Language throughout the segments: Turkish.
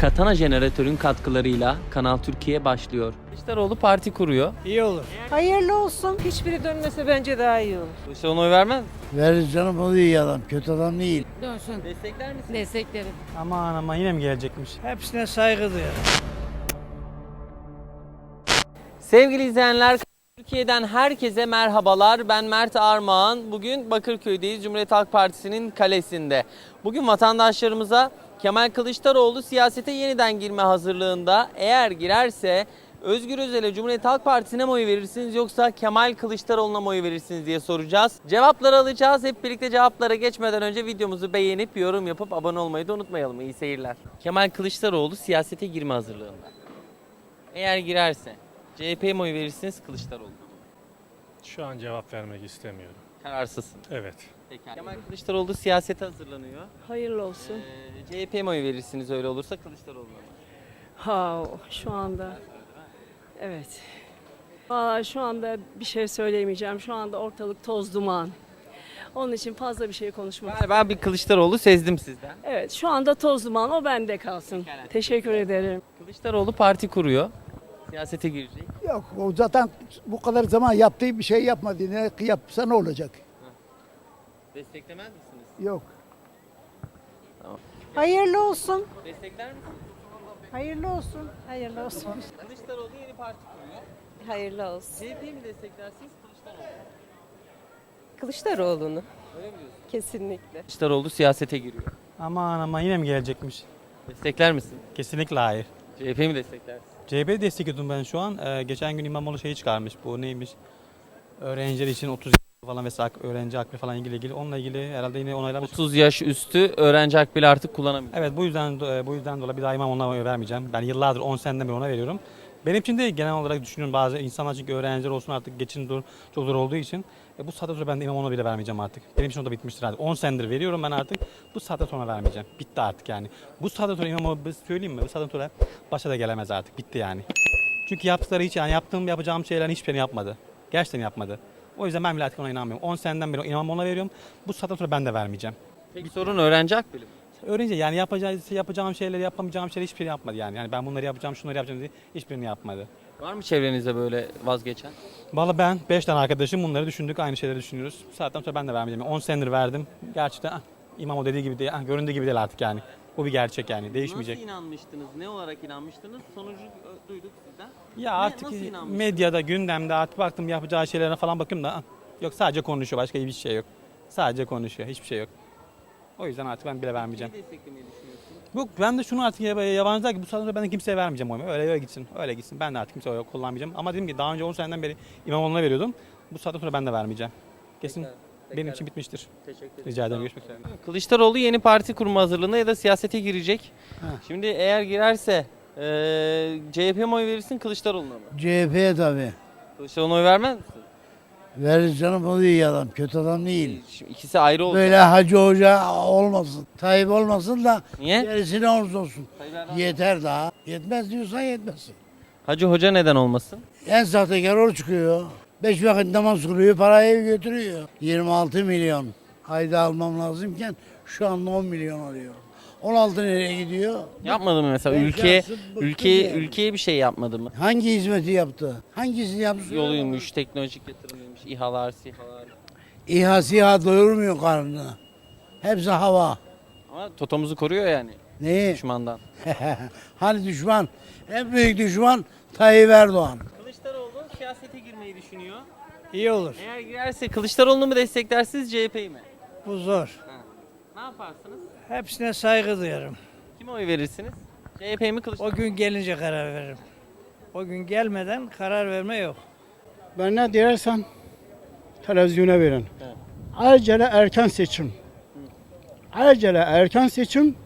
Katana jeneratörün katkılarıyla Kanal Türkiye başlıyor. Kılıçdaroğlu parti kuruyor. İyi olur. Hayırlı olsun. Hiçbiri dönmese bence daha iyi olur. Kılıçdaroğlu'na oy vermez? Veririz canım o iyi adam. Kötü adam değil. Dönsün. Destekler misin? Desteklerim. Aman ama yine mi gelecekmiş? Hepsine saygı duyarım. Sevgili izleyenler, Türkiye'den herkese merhabalar. Ben Mert Armağan. Bugün Bakırköy'deyiz. Cumhuriyet Halk Partisi'nin kalesinde. Bugün vatandaşlarımıza Kemal Kılıçdaroğlu siyasete yeniden girme hazırlığında. Eğer girerse Özgür Özel'e Cumhuriyet Halk Partisi'ne mi oy verirsiniz yoksa Kemal Kılıçdaroğlu'na mı oy verirsiniz diye soracağız. Cevapları alacağız. Hep birlikte cevaplara geçmeden önce videomuzu beğenip yorum yapıp abone olmayı da unutmayalım. İyi seyirler. Kemal Kılıçdaroğlu siyasete girme hazırlığında. Eğer girerse CHP'ye mi oy verirsiniz Kılıçdaroğlu? Şu an cevap vermek istemiyorum. Kararsızsın. Evet. Pekala. Kemal Kılıçdaroğlu siyasete hazırlanıyor. Hayırlı olsun. Ee, CHP'ye mi oy verirsiniz öyle olursa Kılıçdaroğlu'na mı? Ha şu anda. Evet. Valla şu anda bir şey söyleyemeyeceğim. Şu anda ortalık toz duman. Onun için fazla bir şey konuşmak Galiba bir Kılıçdaroğlu sezdim sizden. Evet şu anda toz duman o bende kalsın. Pekala. Teşekkür ederim. Kılıçdaroğlu parti kuruyor. Siyasete girecek. Yok o zaten bu kadar zaman yaptığı bir şey yapmadı. Ne yapsa ne olacak? Desteklemez misiniz? Yok. Hayırlı olsun. Destekler misiniz? Hayırlı olsun. Hayırlı olsun. Kılıçdaroğlu yeni parti kuruyor. Hayırlı olsun. CHP'yi mi desteklersiniz Kılıçdaroğlu? mu? Kılıçdaroğlu'nu. Öyle mi diyorsun? Kesinlikle. Kılıçdaroğlu siyasete giriyor. Aman ama yine mi gelecekmiş? Destekler misin? Kesinlikle hayır. CHP'yi mi desteklersin? CHP'yi destekliyordum ben şu an. Ee, geçen gün İmamoğlu şeyi çıkarmış. Bu neymiş? Öğrenciler için 30 falan vesaire öğrenci hakkı falan ilgili ilgili. Onunla ilgili herhalde yine onaylamış. 30 yaş üstü öğrenci hakkı bile artık kullanamıyor. Evet bu yüzden e, bu yüzden dolayı bir daha İmamoğlu'na oy vermeyeceğim. Ben yıllardır 10 seneden beri ona veriyorum. Benim için de genel olarak düşünüyorum bazı insanlar çünkü öğrenciler olsun artık geçin dur, çok zor olduğu için e, bu saatte sonra ben de İmamoğlu'na bile vermeyeceğim artık. Benim için o da bitmiştir artık. 10 senedir veriyorum ben artık. Bu saatte sonra vermeyeceğim. Bitti artık yani. Bu saatte sonra İmamoğlu biz söyleyeyim mi? Bu saatte sonra başa da gelemez artık. Bitti yani. Çünkü yaptıkları hiç yani yaptığım yapacağım şeylerin hiçbirini yapmadı. Gerçekten yapmadı. O yüzden ben bile artık ona inanmıyorum. 10 seneden beri İmamoğlu'na veriyorum. Bu saatten sonra ben de vermeyeceğim. Peki sorun öğrenci mi? Öğrenci yani yapacağı, yapacağım şeyleri yapamayacağım şeyleri hiçbirini yapmadı yani. Yani ben bunları yapacağım, şunları yapacağım diye hiçbirini yapmadı. Var mı çevrenizde böyle vazgeçen? Valla ben 5 tane arkadaşım bunları düşündük, aynı şeyleri düşünüyoruz. Bu saatten sonra ben de vermeyeceğim. 10 senedir verdim. Gerçekten ah, İmamoğlu dediği gibi değil, ah, göründüğü gibi değil artık yani. Bu bir gerçek yani, değişmeyecek. Nasıl inanmıştınız? Ne olarak inanmıştınız? Sonucu ö, duyduk sizden. Ya Ne- artık nasıl inanmıştınız? medyada, gündemde artık baktım yapacağı şeylere falan bakıyorum da ah, yok sadece konuşuyor, başka bir şey yok. Sadece konuşuyor, hiçbir şey yok. O yüzden artık ben bile vermeyeceğim. Neyi desteklemeyi düşünüyorsunuz? Yok ben de şunu artık yab- yabancılar ki bu saatten sonra ben de kimseye vermeyeceğim oyumu. Öyle öyle gitsin. Öyle gitsin. Ben de artık kimseye oy kullanmayacağım. Ama dedim ki daha önce 10 seneden beri İmamoğlu'na veriyordum. Bu saatten sonra ben de vermeyeceğim. Kesin Pekala, benim için bitmiştir. Teşekkür ederim. Rica ederim. Görüşmek üzere. Kılıçdaroğlu yeni parti kurma hazırlığında ya da siyasete girecek. Ha. Şimdi eğer girerse eee CHP'ye mi oy verirsin Kılıçdaroğlu'na mı? CHP'ye tabii. Kılıçdaroğlu'na oy vermez misin? Veririz canım o da iyi adam. Kötü adam değil. Şimdi ikisi ayrı oldu. Böyle Hacı Hoca olmasın. Tayyip olmasın da Niye? gerisi ne olursa olsun. Tayyip Erdoğan- Yeter daha. Yetmez diyorsan yetmezsin. Hacı Hoca neden olmasın? En sahtekar o çıkıyor. Beş vakit namaz kılıyor, parayı götürüyor. 26 milyon ayda almam lazımken şu anda 10 milyon alıyorum. 16 nereye gidiyor? Yapmadı mı mesela ülkeye bıktım ülkeye yani. ülkeye bir şey yapmadı mı? Hangi hizmeti yaptı? Hangisini yaptı? Yoluymuş, teknolojik yatırımıymış, İHA'lar, SİHA'lar. İHA SİHA doyurmuyor karnını. Hepsi hava. Ama totomuzu koruyor yani Neyi? düşmandan. hani düşman? En büyük düşman Tayyip Erdoğan. Siyasete girmeyi düşünüyor. İyi olur. Eğer girerse Kılıçdaroğlu'nu mu desteklersiniz CHP'yi mi? Bu zor. Ne yaparsınız? Hepsine saygı duyarım. Kime oy verirsiniz? CHP mi Kılıçdaroğlu? O gün gelince karar veririm. O gün gelmeden karar verme yok. Ben ne diyersem televizyona verin. Evet. Acele erken seçim. Acele erken seçim.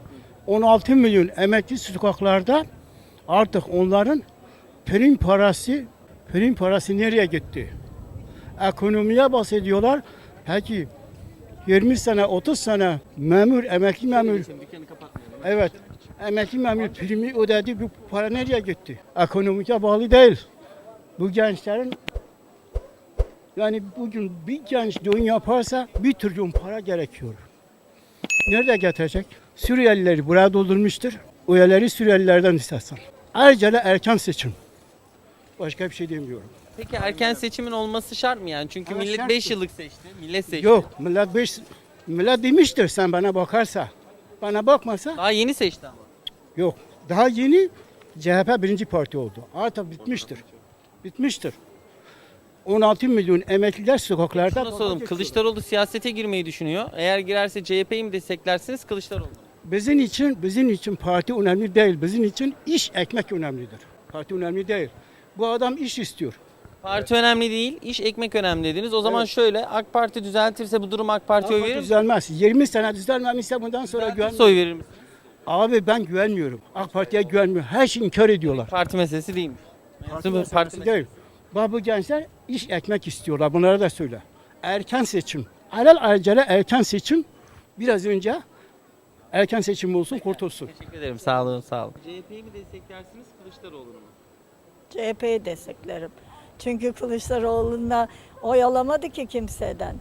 16 milyon emekli sokaklarda artık onların prim parası prim parası nereye gitti? Ekonomiye bahsediyorlar. Peki 20 sene 30 sene memur emekli memur. Evet. Emekli memur primi ödedi. Bu para nereye gitti? Ekonomike bağlı değil. Bu gençlerin yani bugün bir genç düğün yaparsa bir trilyon para gerekiyor. Nerede getirecek? Suriyelileri buraya doldurmuştur. Üyeleri Suriyelilerden istersen. Ayrıca erken seçim. Başka bir şey demiyorum. Peki erken seçimin olması şart mı yani? Çünkü Evet, millet şart 5 mı? yıllık seçti. Millet seçti. Yok millet beş, millet demiştir sen bana bakarsa. Bana bakmasa Daha yeni seçti ama. yok. Daha yeni CHP birinci parti oldu. Artık bitmiştir. Bitmiştir. 16 milyon emekliler sokaklarda. Şunu soralım. Kılıçdaroğlu siyasete girmeyi düşünüyor. Eğer girerse CHP'yi mi desteklersiniz Kılıçdaroğlu? mu? Bizim için bizim için parti önemli değil. Bizim için iş ekmek önemlidir. Parti önemli değil. Bu adam iş istiyor. Parti önemli değil, iş ekmek önemli dediniz. O zaman şöyle AK Parti düzeltirse bu durum AK Parti'ye oy Ama verir misiniz? düzelmez. 20 sene düzelmemişse bundan sonra güven. Düzeltirse oy verir misiniz? Abi ben güvenmiyorum. AK Parti'ye güvenmiyorum. Her şeyi inkar ediyorlar. Parti meselesi değilmiş. Parti Parti, parti meselesi değil. Bak bu gençler iş ekmek istiyorlar. Bunlara da söyle. Erken seçim. Alel acele erken seçim. Biraz önce erken seçim olsun kurtulsun. Teşekkür ederim. Sağ olun, sağ olun. CHP'yi mi desteklersiniz Kılıçdaroğlu'nu mu? CHP'yi desteklerim. Çünkü Kılıçdaroğlu'na oy alamadı ki kimseden.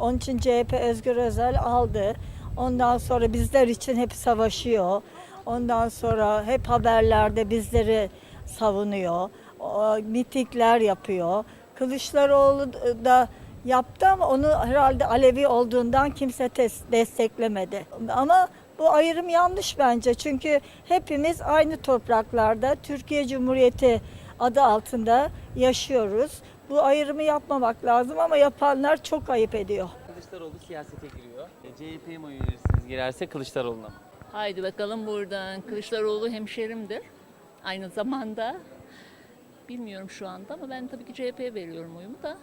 Onun için CHP Özgür Özel aldı. Ondan sonra bizler için hep savaşıyor. Ondan sonra hep haberlerde bizleri savunuyor. Mitikler yapıyor. Kılıçdaroğlu da yaptı ama onu herhalde Alevi olduğundan kimse desteklemedi. Ama bu ayrım yanlış bence. Çünkü hepimiz aynı topraklarda Türkiye Cumhuriyeti adı altında yaşıyoruz. Bu ayrımı yapmamak lazım ama yapanlar çok ayıp ediyor. Kılıçdaroğlu siyasete giriyor. E, CHP'ye mi oy verirsiniz girerse Kılıçdaroğlu'na mı? Haydi bakalım buradan. Kılıçdaroğlu hemşerimdir. Aynı zamanda. Bilmiyorum şu anda ama ben tabii ki CHP'ye veriyorum oyumu da.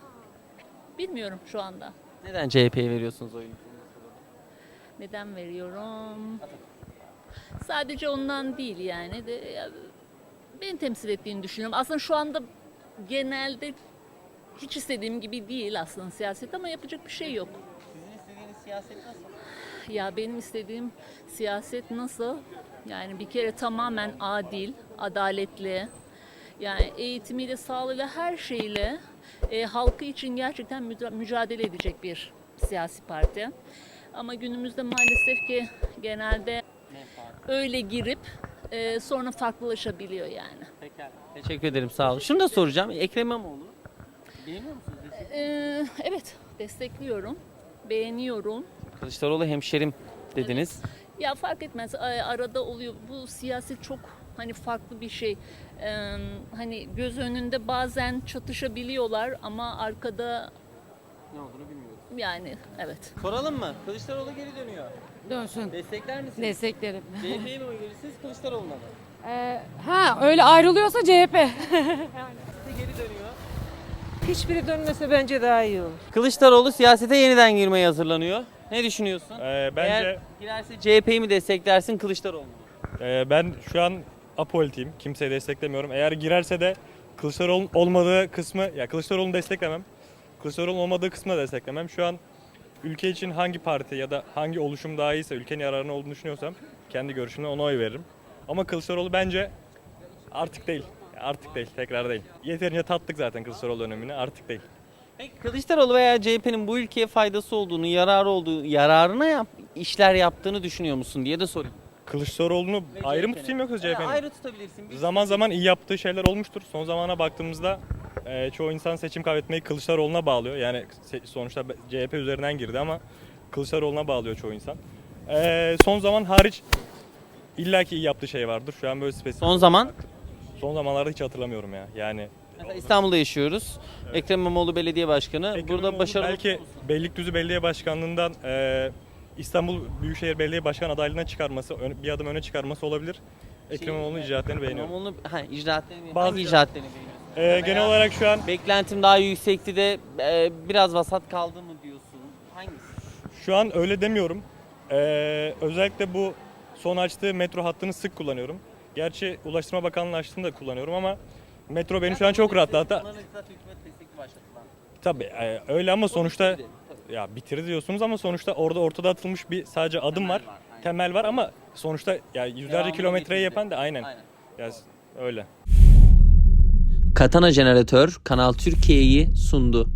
Bilmiyorum şu anda. Neden CHP'ye veriyorsunuz oyunu? Neden veriyorum? Sadece ondan değil yani. De, ya, beni temsil ettiğini düşünüyorum. Aslında şu anda genelde hiç istediğim gibi değil aslında siyaset ama yapacak bir şey yok. Sizin istediğiniz siyaset nasıl? Ya benim istediğim siyaset nasıl? Yani bir kere tamamen adil, adaletli. Yani eğitimiyle, sağlığıyla, her şeyle e, halkı için gerçekten müca- mücadele edecek bir siyasi parti. Ama günümüzde maalesef ki genelde öyle girip e, sonra farklılaşabiliyor yani. Pekala. Teşekkür ederim sağ olun. Şunu da soracağım. Ekrem İmamoğlu. Beğeniyor musunuz? E, evet, destekliyorum, beğeniyorum. Kılıçdaroğlu hemşerim dediniz. Ya fark etmez. A- Arada oluyor. Bu siyaset çok hani farklı bir şey. Ee, hani göz önünde bazen çatışabiliyorlar ama arkada Ne olduğunu bilmiyoruz. Yani evet. Soralım mı? Kılıçdaroğlu geri dönüyor. Dönsün. Destekler misiniz? Desteklerim. CHP'ye mi oy verirsiniz Kılıçdaroğlu'na mı? Ee, ha öyle ayrılıyorsa CHP. Geri dönüyor. Hiçbiri dönmese bence daha iyi olur. Kılıçdaroğlu siyasete yeniden girmeye hazırlanıyor. Ne düşünüyorsun? Ee, bence Eğer girerse CHP'yi mi desteklersin Kılıçdaroğlu mu? e, ben şu an apolitiyim. Kimseyi desteklemiyorum. Eğer girerse de Kılıçdaroğlu'nun olmadığı kısmı, ya Kılıçdaroğlu'nu desteklemem. Kılıçdaroğlu'nun olmadığı kısmı da desteklemem. Şu an ülke için hangi parti ya da hangi oluşum daha iyiyse, ülkenin yararına olduğunu düşünüyorsam kendi görüşümle ona oy veririm. Ama Kılıçdaroğlu bence artık değil. Artık değil, tekrar değil. Yeterince tattık zaten Kılıçdaroğlu dönemini, artık değil. Peki Kılıçdaroğlu veya CHP'nin bu ülkeye faydası olduğunu, yararı olduğu, yararına yap, işler yaptığını düşünüyor musun diye de sorayım. Kılıçdaroğlu'nu ayrı mı tutayım yoksa CHP'nin? Ayrı tutabilirsin. Zaman zaman iyi yaptığı şeyler olmuştur. Son zamana baktığımızda e, çoğu insan seçim kaybetmeyi Kılıçdaroğlu'na bağlıyor. Yani sonuçta CHP üzerinden girdi ama Kılıçdaroğlu'na bağlıyor çoğu insan. E, son zaman hariç illaki iyi yaptığı şey vardır. Şu an böyle spesifik. Son zaman Son zamanlarda hiç hatırlamıyorum ya. Yani mesela İstanbul'da yaşıyoruz. Ekrem İmamoğlu belediye başkanı. Ekrem Burada İmamoğlu başarılı belki? Beylikdüzü Belediye Başkanlığından e, İstanbul Büyükşehir Belediye Başkan adaylığına çıkarması, bir adım öne çıkarması olabilir. Ekrem İmamoğlu'nun icraatlerini beğeniyorum. İmamoğlu'nu, ha, icraatlerini, Bazı hangi icraatlerini beğeniyorsun? E, genel olarak şu an Beklentim daha yüksekti de e, biraz vasat kaldı mı diyorsun? Hangisi? Şu an öyle demiyorum. Ee, özellikle bu son açtığı metro hattını sık kullanıyorum. Gerçi Ulaştırma Bakanlığı açtığında da kullanıyorum ama metro beni şu an çok rahatlattı. İktisat hükümet destekli başlatılan. Tabii e, öyle ama sonuçta ya bitirdi diyorsunuz ama sonuçta orada ortada atılmış bir sadece adım var. aynen. Temel var ama sonuçta ya yüzlerce Devamını kilometreyi getirdi. yapan da aynen. Aynen. Ya öyle. Katana Jeneratör Kanal Türkiye'yi sundu.